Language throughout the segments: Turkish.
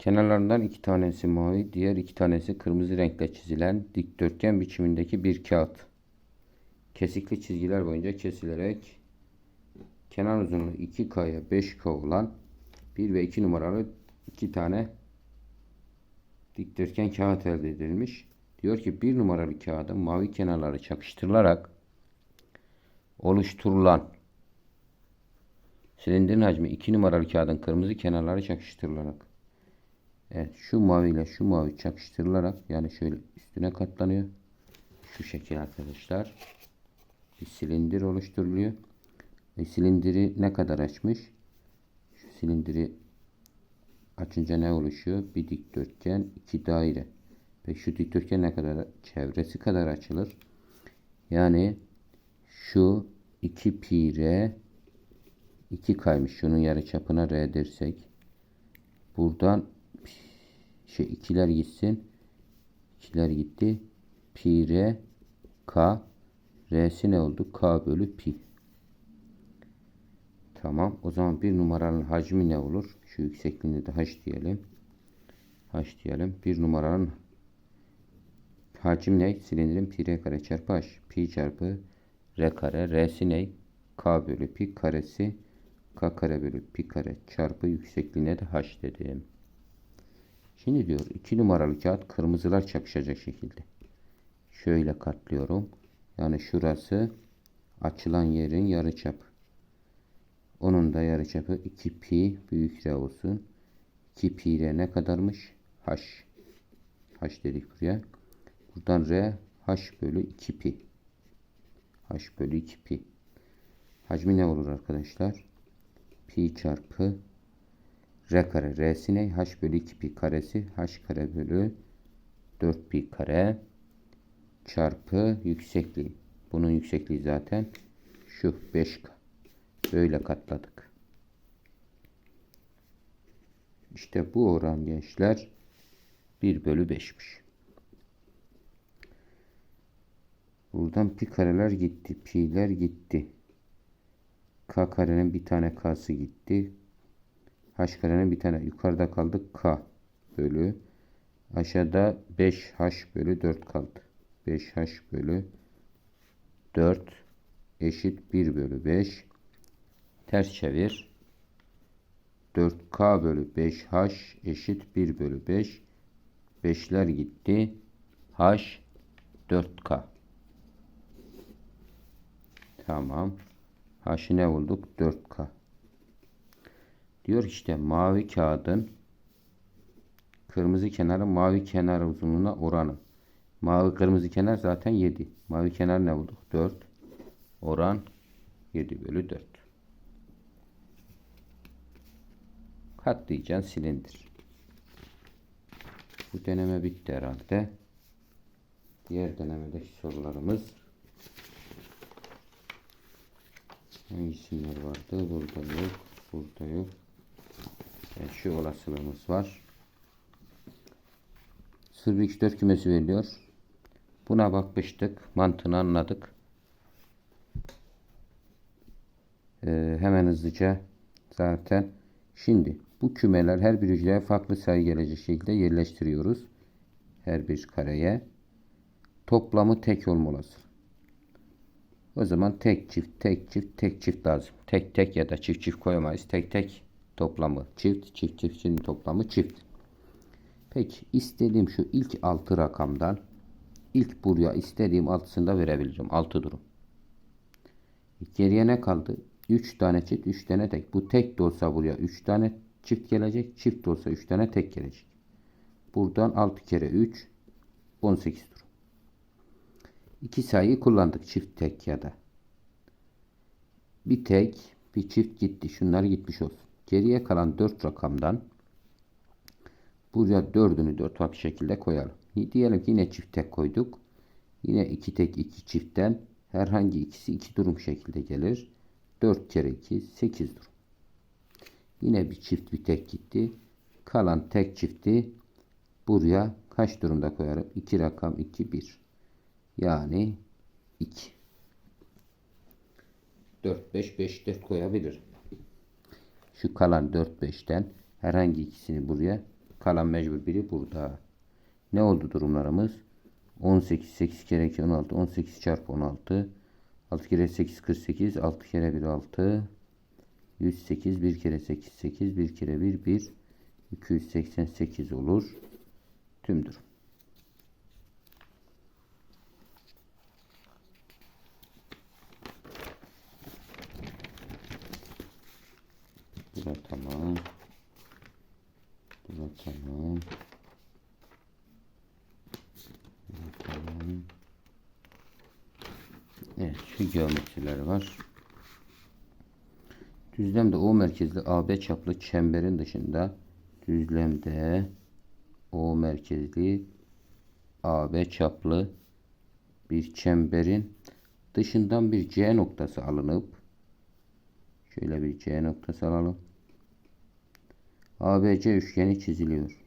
Kenarlarından iki tanesi mavi, diğer iki tanesi kırmızı renkle çizilen dikdörtgen biçimindeki bir kağıt. Kesikli çizgiler boyunca kesilerek kenar uzunluğu 2K'ya 5K olan 1 ve 2 numaralı iki tane dikdörtgen kağıt elde edilmiş. Diyor ki bir numaralı kağıdın mavi kenarları çakıştırılarak oluşturulan silindirin hacmi 2 numaralı kağıdın kırmızı kenarları çakıştırılarak Evet şu mavi ile şu mavi çakıştırılarak yani şöyle üstüne katlanıyor. Şu şekil arkadaşlar. Bir silindir oluşturuluyor. Ve silindiri ne kadar açmış? Şu silindiri açınca ne oluşuyor? Bir dikdörtgen, iki daire. Peki şu dikdörtgen ne kadar? Çevresi kadar açılır. Yani şu 2 pi r 2 kaymış. Şunun yarı çapına r dersek. Buradan şey ikiler gitsin. İkiler gitti. Pi r k r'si ne oldu? k bölü pi. Tamam. O zaman bir numaranın hacmi ne olur? Şu yüksekliğini de h diyelim. h diyelim. Bir numaranın hacim ne? Silindirin pi r kare çarpı h. Pi çarpı r kare. R'si ne? k bölü pi karesi k kare bölü pi kare çarpı yüksekliğine de h dedim. Şimdi diyor 2 numaralı kağıt kırmızılar çakışacak şekilde. Şöyle katlıyorum. Yani şurası açılan yerin yarıçapı. Onun da yarıçapı 2 pi büyük R olsun. 2 pi R ne kadarmış? H. H dedik buraya. Buradan R H bölü 2 pi. H bölü 2 pi. Hacmi ne olur arkadaşlar? Pi çarpı R kare. R'si ne? H bölü 2 pi karesi. H kare bölü 4 pi kare çarpı yüksekliği. Bunun yüksekliği zaten şu 5K. Böyle katladık. İşte bu oran gençler 1 bölü 5'miş. Buradan pi kareler gitti. Pi'ler gitti. K karenin bir tane K'sı gitti. H karenin bir tane yukarıda kaldı K bölü. Aşağıda 5H bölü 4 kaldı. 5H bölü 4 eşit 1 bölü 5. Ters çevir. 4K bölü 5H eşit 1 bölü 5. 5'ler gitti. H 4K. Tamam. H'ı ne bulduk? 4K. Diyor işte mavi kağıdın kırmızı kenarı mavi kenar uzunluğuna oranı. Mavi kırmızı kenar zaten 7. Mavi kenar ne bulduk? 4. Oran 7 bölü 4. Katlayacaksın silindir. Bu deneme bitti herhalde. Diğer denemedeki sorularımız hangi isimler vardı? Burada yok. Burada yok. Evet, şu olasılığımız var. 0 1 2 4 kümesi veriliyor. Buna bakmıştık. Mantığını anladık. Ee, hemen hızlıca zaten şimdi bu kümeler her bir hücreye farklı sayı gelecek şekilde yerleştiriyoruz. Her bir kareye. Toplamı tek olmalıdır. O zaman tek çift, tek çift, tek çift lazım. Tek tek ya da çift çift koyamayız. Tek tek toplamı çift, çift çiftin toplamı çift. Peki istediğim şu ilk altı rakamdan ilk buraya istediğim altısını da verebileceğim. Altı durum. Geriye ne kaldı? 3 tane çift, 3 tane tek. Bu tek de olsa buraya 3 tane çift gelecek. Çift de olsa 3 tane tek gelecek. Buradan 6 kere 3 18 durum. İki sayıyı kullandık çift tek ya da. Bir tek, bir çift gitti. Şunlar gitmiş olsun. Geriye kalan 4 rakamdan buraya 4'ünü 4 farklı şekilde koyalım. Diyelim ki yine çift tek koyduk. Yine 2 tek 2 çiftten herhangi ikisi 2 durum şekilde gelir. 4 kere 2 8 durum. Yine bir çift bir tek gitti. Kalan tek çifti buraya kaç durumda koyarım? 2 rakam 2 1. Yani 2. 4 5 5 4 koyabilirim. Şu kalan 4 5'ten herhangi ikisini buraya Kalan mecbur biri burada. Ne oldu durumlarımız? 18, 8 kere 2 16, 18 çarpı 16. 6 kere 8 48, 6 kere 1 6. 108, 1 kere 8 8, 1 kere 1 1. 288 olur. Tüm durum. Bu da tamam. Bu da tamam. Tamam. Evet şu geometriler var. Düzlemde O merkezli AB çaplı çemberin dışında düzlemde O merkezli AB çaplı bir çemberin dışından bir C noktası alınıp şöyle bir C noktası alalım. ABC üçgeni çiziliyor.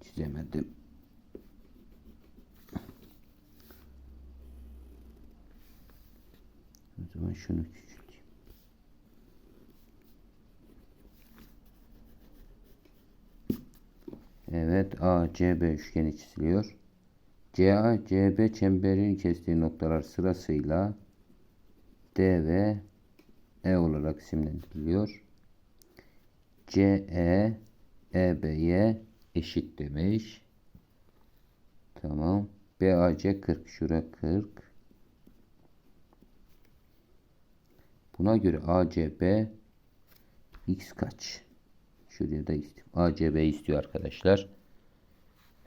Çizemedim. O zaman şunu küçülteyim. Evet ACB üçgeni çiziliyor. CA, CB çemberin kestiği noktalar sırasıyla D ve E olarak isimlendiriliyor. CE EB'ye eşit demiş. Tamam. BAC 40. Şura 40. Buna göre ACB X kaç? Şuraya da istiyor. ACB istiyor arkadaşlar.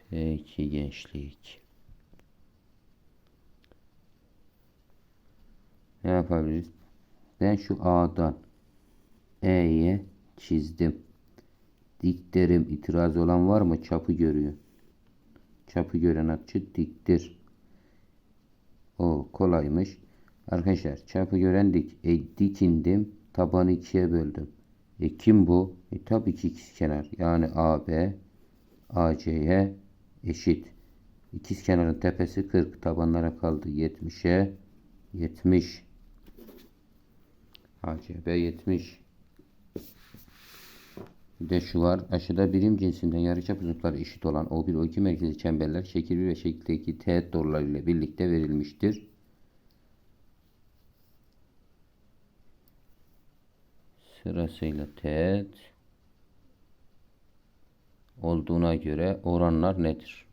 Peki gençlik. Ne yapabiliriz? Ben şu A'dan E'ye çizdim. Dikterim. itiraz olan var mı? Çapı görüyor. Çapı gören açı diktir. O kolaymış. Arkadaşlar çapı gören dik. E, dikindim. Tabanı ikiye böldüm. E kim bu? E tabii ki ikizkenar. Yani AB AC'ye eşit. İkizkenarın tepesi 40. Tabanlara kaldı 70'e 70. ACB 70. Bir de şu var. Aşağıda birim cinsinden yarıçap uzunlukları eşit olan O1 O2 merkezi çemberler şekil 1 ve şekildeki teğet doğruları ile birlikte verilmiştir. Sırasıyla teğet olduğuna göre oranlar nedir?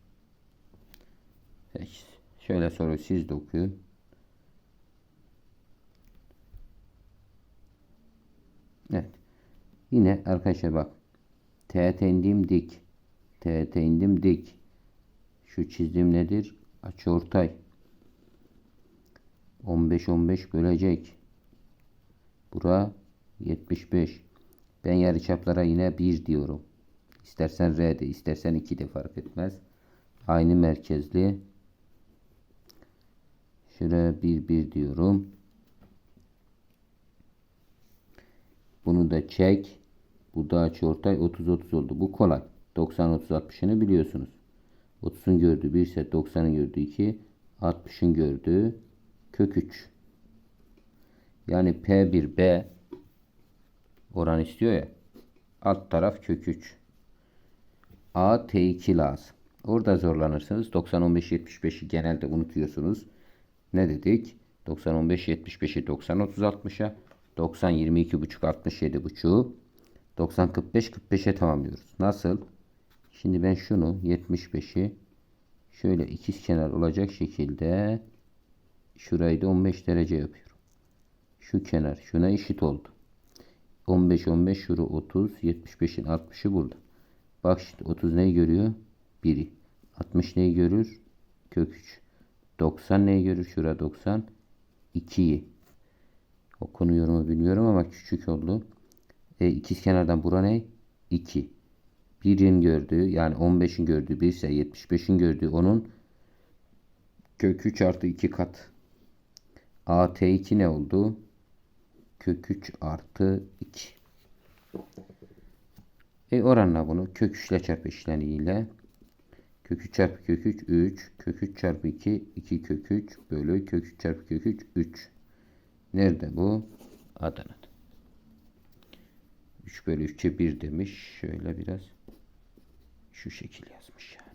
Peki. Şöyle soruyu siz de okuyun. Evet. Yine arkadaşlar bak. Teğet indim dik. Teğet indim dik. Şu çizdiğim nedir? Açıortay. 15 15 bölecek. Bura 75. Ben yarıçaplara yine 1 diyorum. İstersen R de istersen 2 de fark etmez. Aynı merkezli. Şuraya 1 1 diyorum. Bunu da çek. Bu da açıortay 30 30 oldu. Bu kolay. 90 30 60'ını biliyorsunuz. 30'un gördüğü 1 ise 90'ın gördüğü 2, 60'ın gördüğü kök 3. Yani P1B oran istiyor ya. Alt taraf kök 3. A T2 lazım. Orada zorlanırsınız. 90 15 75'i genelde unutuyorsunuz. Ne dedik? 90 15 75'i 90 30 60'a 90 22 buçuk 67 buçuğu 90 45 45'e tamamlıyoruz. Nasıl? Şimdi ben şunu 75'i şöyle ikiz kenar olacak şekilde şurayı da 15 derece yapıyorum. Şu kenar şuna eşit oldu. 15 15 şuru 30 75'in 60'ı burada. Bak şimdi 30 neyi görüyor? 1'i. 60 neyi görür? Kök 3. 90 neyi görür? Şura 90. 2'yi. O konu yorumu bilmiyorum ama küçük oldu. E, ikiz kenardan bura ne? 2. 1'in gördüğü yani 15'in gördüğü 1 ise 75'in gördüğü onun kök 3 artı 2 kat. AT2 ne oldu? Kök 3 artı 2. E oranla bunu kök 3 ile çarpı işlemiyle kök 3 çarpı kök 3 3 kök 3 çarpı 2 2 kök 3 bölü kök 3 çarpı kök 3 3 Nerede bu? Adana'da. 3 bölü 3'e 1 demiş. Şöyle biraz şu şekil yazmış yani.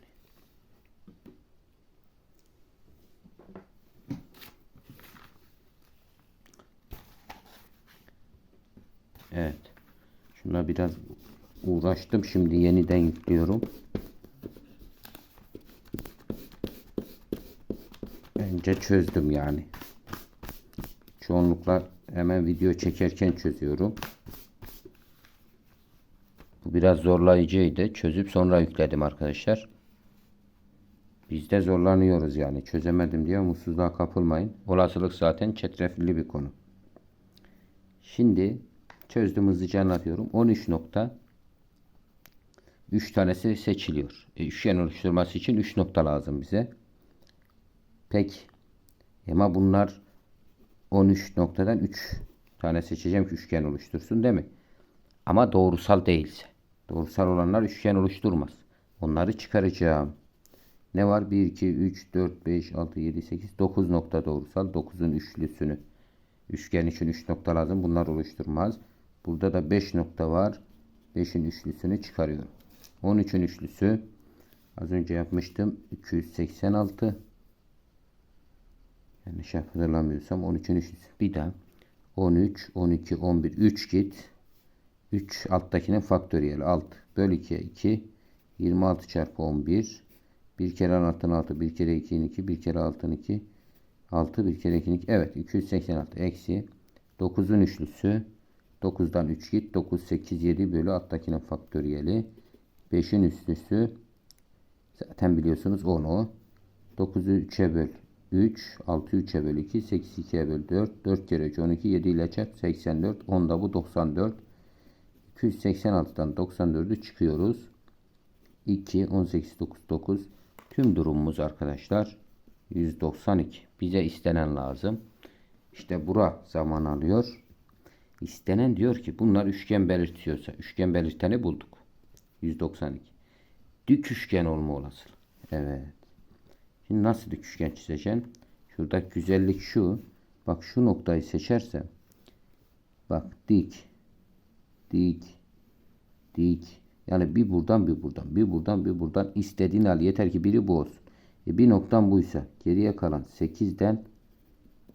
Evet. Şuna biraz uğraştım. Şimdi yeniden yüklüyorum. Bence çözdüm yani. Çoğunlukla hemen video çekerken çözüyorum. Bu biraz zorlayıcıydı. Çözüp sonra yükledim arkadaşlar. Biz de zorlanıyoruz yani. Çözemedim diye umutsuzluğa kapılmayın. Olasılık zaten çetrefilli bir konu. Şimdi çözdüm hızlıca anlatıyorum. 13 nokta 3 tanesi seçiliyor. E, üçgen oluşturması için 3 nokta lazım bize. Peki. Ama bunlar 13 noktadan 3 tane seçeceğim ki üçgen oluştursun değil mi? Ama doğrusal değilse. Doğrusal olanlar üçgen oluşturmaz. Onları çıkaracağım. Ne var? 1, 2, 3, 4, 5, 6, 7, 8, 9 nokta doğrusal. 9'un üçlüsünü. Üçgen için 3 nokta lazım. Bunlar oluşturmaz. Burada da 5 nokta var. 5'in üçlüsünü çıkarıyorum. 13'ün üçlüsü az önce yapmıştım. 286 Yanlış hatırlamıyorsam 13'ün üçlüsü. Bir daha. 13, 12, 11, 3 git. 3 alttakinin faktöriyeli 6 bölü 2'ye 2 26 çarpı 11 bir. Kere 6'nın 6 bir kere 2'nin 2 bir kere 6'nın 2 6 bir kere 2'nin 2 evet 286 eksi 9'un üçlüsü. 9'dan 3 git 9 8 7 bölü alttakinin faktöriyeli. 5'in üçlüsü. Zaten biliyorsunuz 10 o. 9'u 3'e böl 3 6 3'e böl 2 8 2'ye böl 4 4 kere 3 12 7 ile çarp 84 10 da bu 94 286'dan 94'ü çıkıyoruz. 2, 18, 9, 9. Tüm durumumuz arkadaşlar 192. Bize istenen lazım. İşte bura zaman alıyor. İstenen diyor ki bunlar üçgen belirtiyorsa üçgen belirteni bulduk. 192. Dik üçgen olma olasılığı. Evet. Şimdi nasıl dik üçgen çizeceğim? Şurada güzellik şu. Bak şu noktayı seçersem bak dik dik dik yani bir buradan bir buradan bir buradan bir buradan istediğin al yeter ki biri bu olsun. E bir noktam buysa geriye kalan 8'den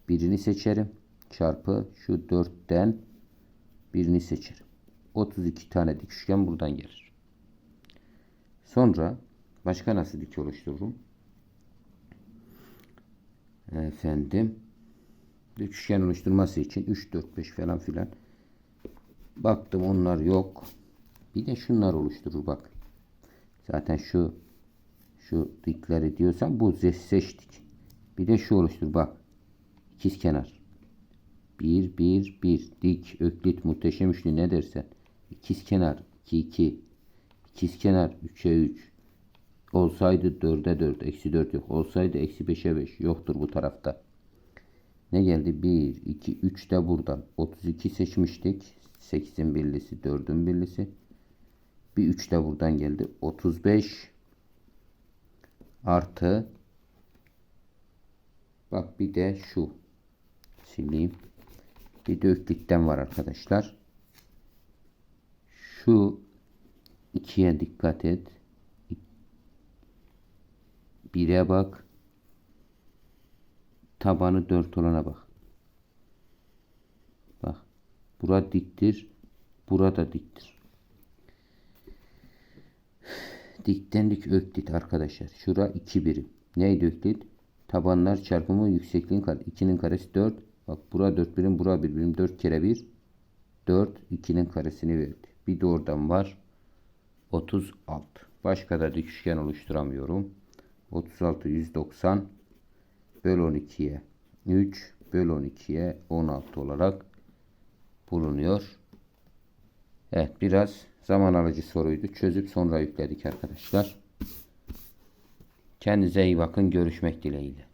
birini seçerim çarpı şu 4'ten birini seçerim. 32 tane dik üçgen buradan gelir. Sonra başka nasıl dik oluştururum? Efendim üçgen oluşturması için 3 4 5 falan filan Baktım onlar yok. Bir de şunlar oluşturur bak. Zaten şu şu dikleri diyorsan bu seçtik. Bir de şu oluştur bak. İkiz kenar. Bir, bir, bir. Dik, öklit, muhteşem üçlü ne dersen. İkiz kenar. 2, 2. İkiz kenar. 3'e 3. Olsaydı 4'e 4. Eksi 4 yok. Olsaydı eksi 5'e 5. Yoktur bu tarafta. Ne geldi? 1, 2, 3 de buradan. 32 seçmiştik. 8'in birlisi 4'ün birlisi. Bir 3 de buradan geldi. 35 artı bak bir de şu sileyim. Bir de öklitten var arkadaşlar. Şu ikiye dikkat et. Bire bak. Tabanı 4 olana bak. Bura diktir. Burada diktir. Dikten dik öklit arkadaşlar. Şura 2 birim. Neydi öklit? Tabanlar çarpımı yüksekliğin kare. 2'nin karesi 4. Bak bura 4 birim. Bura 1 birim. 4 kere 1. 4. 2'nin karesini verdi. Bir de oradan var. 36. Başka da dik üçgen oluşturamıyorum. 36 190 böl 12'ye 3 böl 12'ye 16 olarak bulunuyor. Evet biraz zaman alıcı soruydu. Çözüp sonra yükledik arkadaşlar. Kendinize iyi bakın. Görüşmek dileğiyle.